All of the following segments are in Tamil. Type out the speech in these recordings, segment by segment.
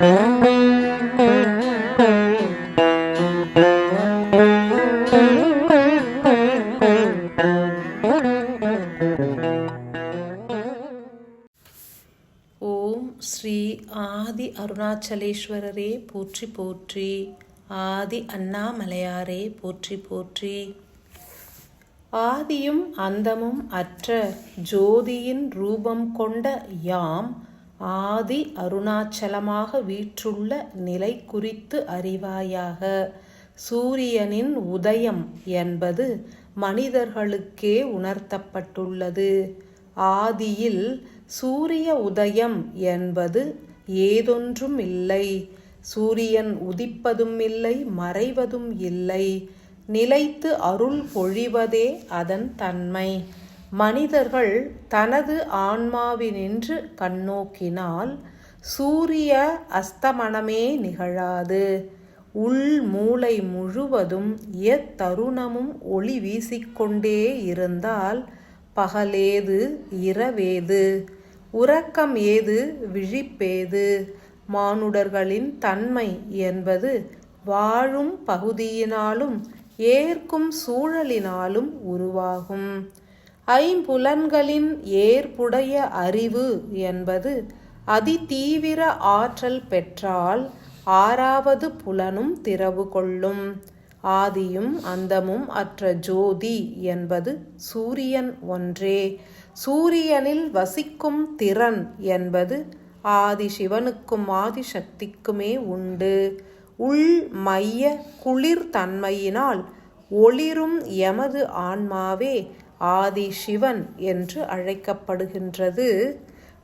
ஓம் ஸ்ரீ ஆதி அருணாச்சலேஸ்வரரே போற்றி போற்றி. ஆதி அண்ணாமலையாரே போற்றி போற்றி. ஆதியும் அந்தமும் அற்ற ஜோதியின் ரூபம் கொண்ட யாம் ஆதி அருணாச்சலமாக வீற்றுள்ள நிலை குறித்து அறிவாயாக. சூரியனின் உதயம் என்பது மனிதர்களுக்கே உணர்த்தப்பட்டுள்ளது. ஆதியில் சூரிய உதயம் என்பது ஏதொன்றும் இல்லை. சூரியன் உதிப்பதும் இல்லை மறைவதும் இல்லை. நிலைத்து அருள் பொழிவதே அதன் தன்மை. மனிதர்கள் தனது ஆன்மாவினின்று கண்ணோக்கினால் சூரிய அஸ்தமனமே நிகழாது. உள் மூளை முழுவதும் எத்தருணமும் ஒளி வீசிக்கொண்டே இருந்தால் பகலேது இரவேது உறக்கம் ஏது விழிப்பேது. மானுடர்களின் தன்மை என்பது வாழும் பகுதியினாலும் ஏற்கும் சூழலினாலும் உருவாகும். ஐம்புலன்களின் ஏற்புடைய அறிவு என்பது அதிதீவிர ஆற்றல் பெற்றால் ஆறாவது புலனும் திறவு கொள்ளும். ஆதியும் அந்தமும் அற்ற ஜோதி என்பது சூரியன் ஒன்றே. சூரியனில் வசிக்கும் திறன் என்பது ஆதி சிவனுக்கும் ஆதி சக்திக்குமே உண்டு. உள் மைய குளிர் தன்மையினால் ஒளிரும் எமது ஆன்மாவே ஆதி சிவன் என்று அழைக்கப்படுகின்றது.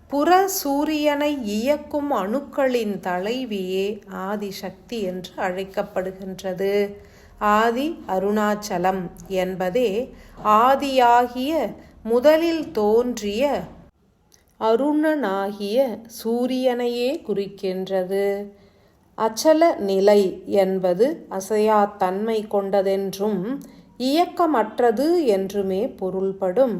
புற சூரியனை இயக்கும் அணுக்களின் தலைவியே ஆதிசக்தி என்று அழைக்கப்படுகின்றது. ஆதி அருணாச்சலம் என்பதே ஆதியாகிய முதலில் தோன்றிய அருணனாகிய சூரியனையே குறிக்கின்றது. அச்சல நிலை என்பது அசையாத்தன்மை கொண்டதென்றும் இயக்கமற்றது என்றுமே பொருள்படும்.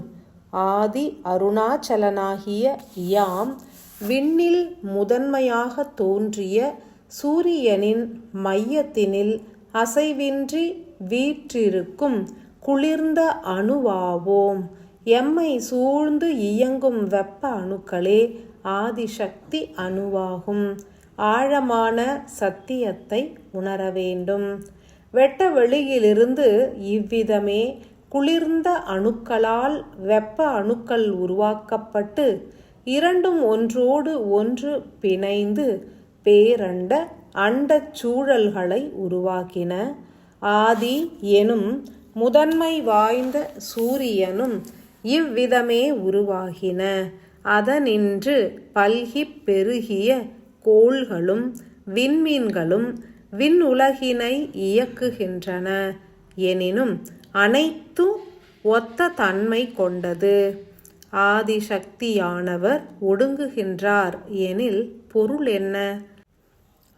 ஆதி அருணாச்சலனாகிய யாம் விண்ணில் முதன்மையாக தோன்றிய சூரியனின் மையத்தினில் அசைவின்றி வீற்றிருக்கும் குளிர்ந்த அணுவாவோம். எம்மை சூழ்ந்து இயங்கும் வெப்ப அணுக்களே ஆதிசக்தி அணுவாகும். ஆழமான சத்தியத்தை உணர வேண்டும் வெட்ட வெளியிலிருந்து இவ்விதமே குளிர்ந்த அணுக்களால் வெப்ப அணுக்கள் உருவாக்கப்பட்டு இரண்டும் ஒன்றோடு ஒன்று பிணைந்து பேரண்ட அண்டச் சூழல்களை உருவாக்கின. ஆதி எனும் முதன்மை வாய்ந்த சூரியனும் இவ்விதமே உருவாகின. அதனின்று பல்கிப் பெருகிய கோள்களும் விண்மீன்களும் விண் உலகினை இயக்குகின்றன. எனினும் அனைத்தும் ஒத்த தன்மை கொண்டது. ஆதிசக்தியானவர் ஒடுங்குகின்றார். எனில் பொருள் என்ன?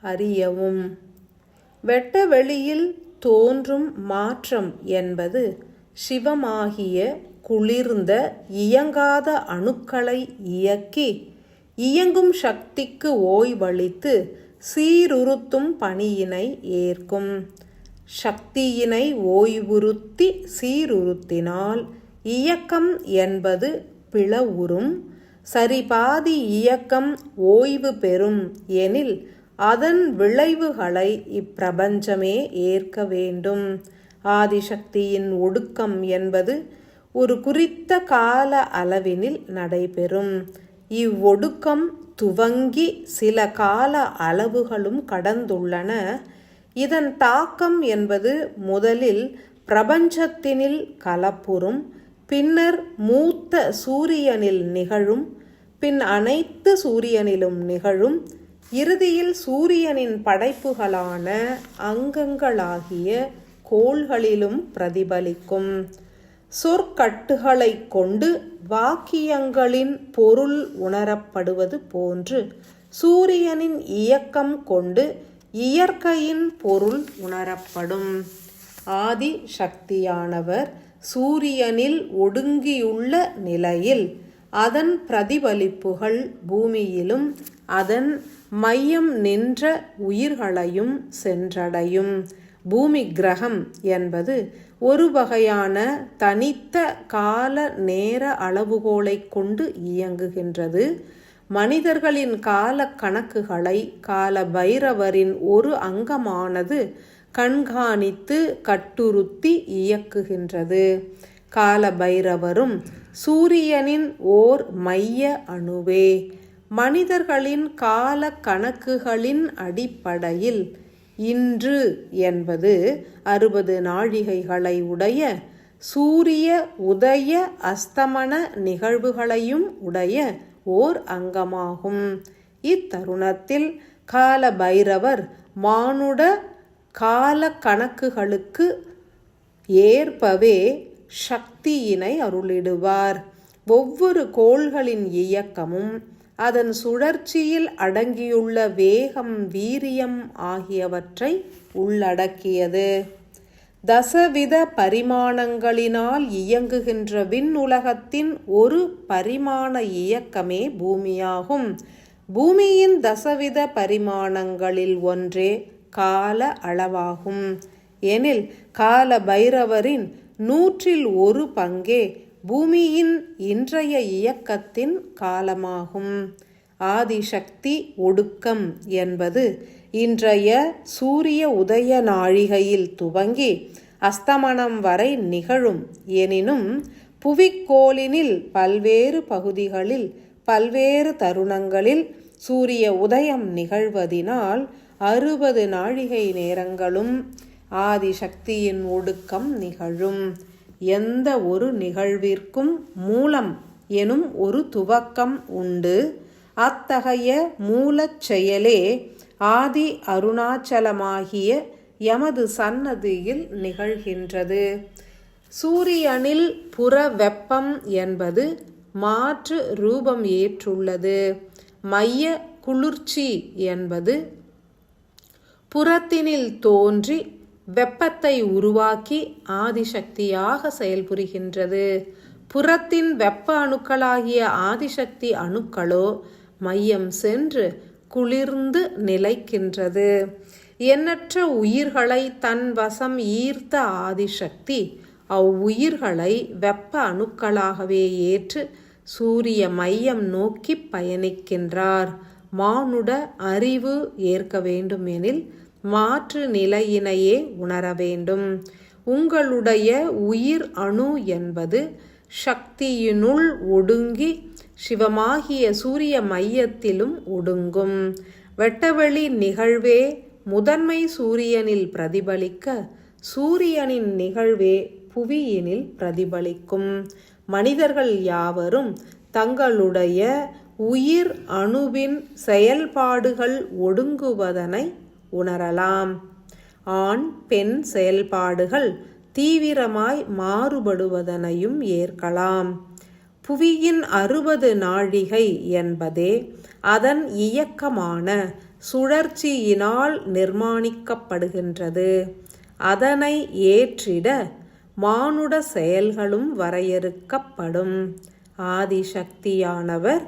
அறியவும். வெட்ட வெளியில் தோன்றும் மாற்றம் என்பது சிவமாகிய குளிர்ந்த இயங்காத அணுக்களை இயக்கி இயங்கும் சக்திக்கு ஓய்வளித்து சீருறுத்தும் பணியினை ஏற்கும். சக்தியினை ஓய்வுறுத்தி சீருறுத்தினால் இயக்கம் என்பது பிளவுறும். சரிபாதி இயக்கம் ஓய்வு பெறும் எனில் அதன் விளைவுகளை இப்பிரபஞ்சமே ஏற்க வேண்டும். ஆதிசக்தியின் ஒடுக்கம் என்பது ஒரு குறித்த கால அளவினில் நடைபெறும். இவ்வொடுக்கம் துவங்கி சில கால அளவுகளும் கடந்துள்ளன. இதன் தாக்கம் என்பது முதலில் பிரபஞ்சத்தினில் கலப்புறும் பின்னர் மூத்த சூரியனில் நிகழும் பின் அனைத்து சூரியனிலும் நிகழும் இறுதியில் சூரியனின் படைப்புகளான அங்கங்களாகிய கோள்களிலும் பிரதிபலிக்கும். சொற்கட்டுகளை கொண்டு வாக்கியங்களின் பொருள் உணரப்படுவது போன்று சூரியனின் இயக்கம் கொண்டு இயற்கையின் பொருள் உணரப்படும். ஆதி சக்தியானவர் சூரியனில் ஒடுங்கியுள்ள நிலையில் அதன் பிரதிபலிப்புகள் பூமியிலும் அதன் மையம் நின்ற உயிர்களையும் சென்றடையும். பூமி கிரகம் என்பது ஒரு வகையான தனித்த கால நேர அளவுகோலை கொண்டு இயங்குகின்றது. மனிதர்களின் கால கணக்குகளை கால பைரவரின் ஒரு அங்கமானது கண்காணித்து கட்டுறுத்தி இயக்குகின்றது. கால பைரவரும் சூரியனின் ஓர் மைய அணுவே. மனிதர்களின் கால கணக்குகளின் அடிப்படையில் இன்று என்பது அறுபது நாழிகைகளை உடைய சூரிய உதய அஸ்தமன நிகழ்வுகளையும் உடைய ஓர் அங்கமாகும். இத்தருணத்தில் கால பைரவர் மானுட கால கணக்குகளுக்கு ஏற்பவே சக்தியினை அருளிடுவார். ஒவ்வொரு கோள்களின் இயக்கமும் அதன் சுழற்சியில் அடங்கியுள்ள வேகம் வீரியம் ஆகியவற்றை உள்ளடக்கியது. தசவித பரிமாணங்களினால் இயங்குகின்ற விண்ணுலகத்தின் ஒரு பரிமாண இயக்கமே பூமியாகும். பூமியின் தசவித பரிமாணங்களில் ஒன்றே கால அளவாகும். எனில் கால பைரவரின் நூற்றில் ஒரு பங்கே பூமியின் இன்றைய இயக்கத்தின் காலமாகும். ஆதிசக்தி ஒடுக்கம் என்பது இன்றைய சூரிய உதய நாழிகையில் துவங்கி அஸ்தமனம் வரை நிகழும். எனினும் புவிக்கோளினில் பல்வேறு பகுதிகளில் பல்வேறு தருணங்களில் சூரிய உதயம் நிகழ்வதினால் அறுபது நாழிகை நேரங்களும் ஆதிசக்தியின் ஒடுக்கம் நிகழும். எந்த ஒரு நிகழ்விற்கும் மூலம் எனும் ஒரு துவக்கம் உண்டு. அத்தகைய மூலச் செயலே ஆதி அருணாச்சலமாகிய எமது சன்னதியில் நிகழ்கின்றது. சூரியனில் புற வெப்பம் என்பது மாற்று ரூபம் ஏற்றுள்ளது. மைய குளிர்ச்சி என்பது புறத்தினில் தோன்றி வெப்பத்தை உருவாக்கி ஆதிசக்தியாக செயல்புரிகின்றது. புறத்தின் வெப்ப அணுக்களாகிய ஆதிசக்தி அணுக்களோ மையம் சென்று குளிர்ந்து நிலைக்கின்றது. எண்ணற்ற உயிர்களை தன் வசம் ஈர்த்த ஆதிசக்தி அவ்வுயிர்களை வெப்ப அணுக்களாகவே ஏற்று சூரிய மையம் நோக்கி பயணிக்கின்றார். மானுட அறிவு ஏற்க வேண்டுமெனில் மாற்று நிலையினையே உணர வேண்டும். உங்களுடைய உயிர் அணு என்பது சக்தியினுள் ஒடுங்கி சிவமாகிய சூரிய மையத்திலும் ஒடுங்கும். வெட்டவெளி நிகழ்வே முதன்மை சூரியனில் பிரதிபலிக்க சூரியனின் நிகழ்வே புவியினில் பிரதிபலிக்கும். மனிதர்கள் யாவரும் தங்களுடைய உயிர் அணுவின் செயல்பாடுகள் ஒடுங்குவதனை உணரலாம். ஆண் பெண் செயல்பாடுகள் தீவிரமாய் மாறுபடுவதனையும் ஏற்கலாம். புவியின் அறுபது நாழிகை என்பதே அதன் இயக்கமான சுழற்சியினால் நிர்மாணிக்கப்படுகின்றது. அதனை ஏற்றிட மானுட செயல்களும் வரையறுக்கப்படும். ஆதிசக்தியானவர்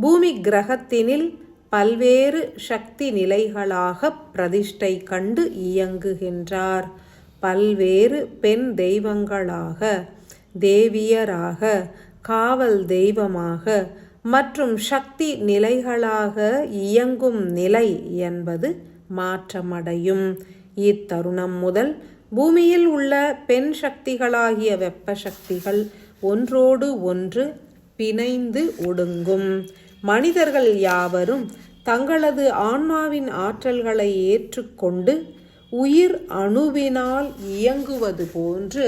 பூமி கிரகத்தினில் பல்வேறு சக்தி நிலைகளாக பிரதிஷ்டை கண்டு இயங்குகின்றார். பல்வேறு பெண் தெய்வங்களாக தேவியராக காவல் தெய்வமாக மற்றும் சக்தி நிலைகளாக இயங்கும் நிலை என்பது மாற்றமடையும். இத்தருணம் முதல் பூமியில் உள்ள பெண் சக்திகளாகிய வெப்ப சக்திகள் ஒன்றோடு ஒன்று பிணைந்து ஒடுங்கும். மனிதர்கள் யாவரும் தங்களது ஆன்மாவின் ஆற்றல்களை ஏற்றுக்கொண்டு உயிர் அணுவினால் இயங்குவது போன்று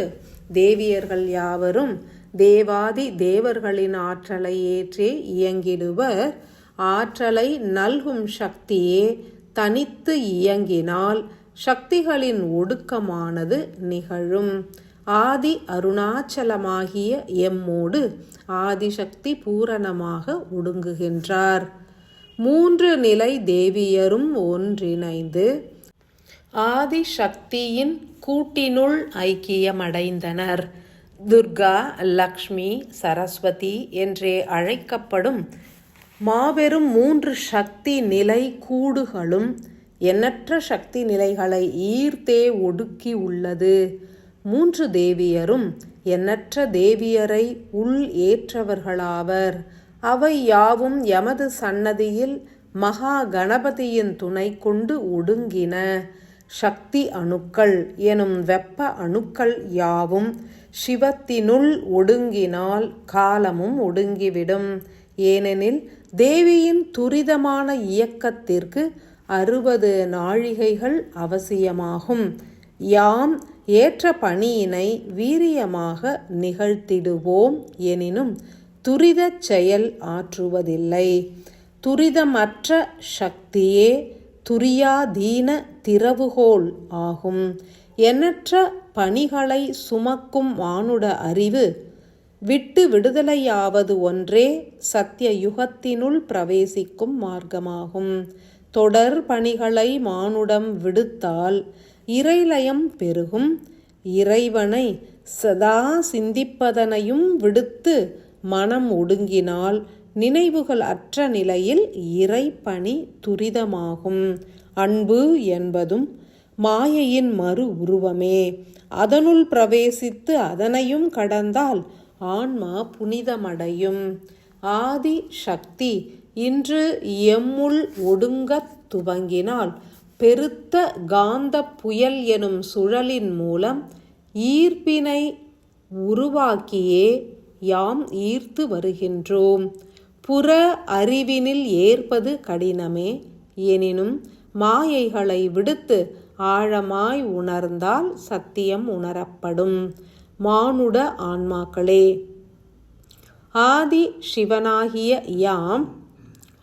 தேவியர்கள் யாவரும் தேவாதி தேவர்களின் ஆற்றலை ஏற்றே இயங்கிடுவர். ஆற்றலை நல்கும் சக்தியே தனித்து இயங்கினால் சக்திகளின் ஒடுக்கமானது நிகழும். ஆதி அருணாச்சலமாகிய எம்மோடு ஆதிசக்தி பூரணமாக ஒடுங்குகின்றார். மூன்று நிலை தேவியரும் ஒன்றிணைந்து ஆதிசக்தியின் கூட்டினுள் ஐக்கியமடைந்தனர். துர்கா லக்ஷ்மி சரஸ்வதி என்றே அழைக்கப்படும் மாபெரும் மூன்று சக்தி நிலை கூடுகளும் எண்ணற்ற சக்தி நிலைகளை ஈர்த்தே ஒடுக்கி உள்ளது. மூன்று தேவியரும் எண்ணற்ற தேவியரை உள் ஏற்றவர்களாவர். அவை யாவும் எமது சன்னதியில் மகா கணபதியின் துணை கொண்டு ஒடுங்கின. சக்தி அணுக்கள் எனும் வெப்ப அணுக்கள் யாவும் சிவத்தினுள் ஒடுங்கினால் காலமும் ஒடுங்கிவிடும். ஏனெனில் தேவியின் துரிதமான இயக்கத்திற்கு அறுபது நாழிகைகள் அவசியமாகும். யாம் ஏற்ற பணியினை வீரியமாக நிகழ்த்திடுவோம் எனினும் துரிதச் செயல் ஆற்றுவதில்லை. துரிதமற்ற சக்தியே துரியாதீன திறவுகோல் ஆகும். எண்ணற்ற பணிகளை சுமக்கும் மானுட அறிவு விட்டு விடுதலையாவது ஒன்றே சத்திய யுகத்தினுள் பிரவேசிக்கும் மார்க்கமாகும். தொடர் பணிகளை மானுடம் விடுத்தால் இறைலயம் பெருகும். இறைவனை சதா சிந்திப்பதனையும் விடுத்து மனம் ஒடுங்கினால் நினைவுகள் அற்ற நிலையில் இறைப்பணி துரிதமாகும். அன்பு என்பதும் மாயையின் மறு உருவமே. அதனுள் பிரவேசித்து அதனையும் கடந்தால் ஆன்மா புனிதமடையும். ஆதி சக்தி இன்று எம்முள் ஒடுங்கத் துவங்கினால் பெருத்த காந்த புயல் எனும் சுழலின் மூலம் ஈர்ப்பினை உருவாக்கியே யாம் ஈர்த்து வருகின்றோம். புற அறிவினில் ஏற்பது கடினமே. எனினும் மாயைகளை விடுத்து ஆழமாய் உணர்ந்தால் சத்தியம் உணரப்படும். மானுட ஆன்மாக்களே. ஆதி சிவனாகிய யாம்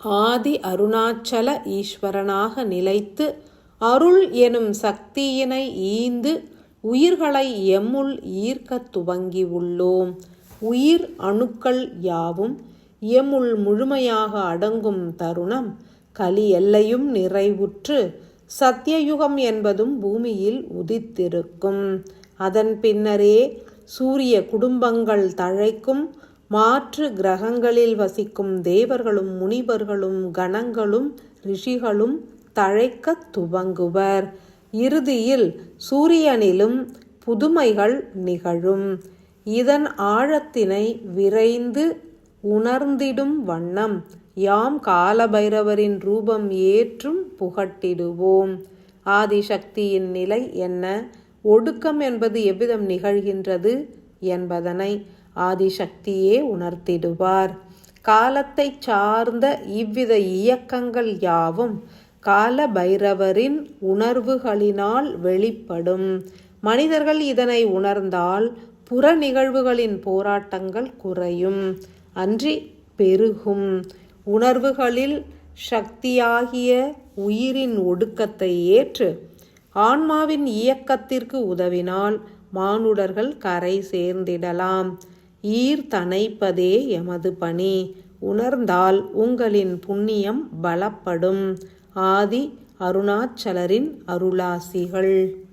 ஆதி அருணாச்சல ஈஸ்வரனாக நிலைத்து அருள் எனும் சக்தியினை ஈந்து உயிர்களை எம்முள் ஈர்க்கத் துவங்கி உள்ளோம். உயிர் அணுக்கள் யாவும் எம்முள் முழுமையாக அடங்கும் தருணம் கலி எல்லையும் நிறைவுற்று சத்தியயுகம் என்பதும் பூமியில் உதித்திருக்கும். அதன் பின்னரே சூரிய குடும்பங்கள் தழைக்கும் மாற்று கிரகங்களில் வசிக்கும் தேவர்களும் முனிவர்களும் கணங்களும் ரிஷிகளும் தழைக்கத் துவங்குவர். இறுதியில் சூரியனிலும் புதுமைகள் நிகழும். இதன் ஆழத்தினை விரைந்து உணர்ந்திடும் வண்ணம் யாம் காலபைரவரின் ரூபம் ஏற்றும் புகட்டிடுவோம். ஆதிசக்தியின் நிலை என்ன? ஒடுக்கம் என்பது எவ்விதம் நிகழ்கின்றது என்பதனை ஆதிசக்தியே உணர்த்திடுவார். காலத்தை சார்ந்த இவ்வித இயக்கங்கள் யாவும் கால பைரவரின் உணர்வுகளினால் வெளிப்படும். மனிதர்கள் இதனை உணர்ந்தால் புற நிகழ்வுகளின் போராட்டங்கள் குறையும். அன்றி பெருகும். உணர்வுகளில் சக்தியாகிய உயிரின் ஒடுக்கத்தை ஏற்று ஆன்மாவின் இயக்கத்திற்கு உதவினால் மானுடர்கள் கரை சேர்ந்திடலாம். ஈர்த்தணைப்பதே எமது பணி. உணர்ந்தால் உங்களின் புண்ணியம் பலப்படும். ஆதி அருணாச்சலரின் அருளாசிகள்.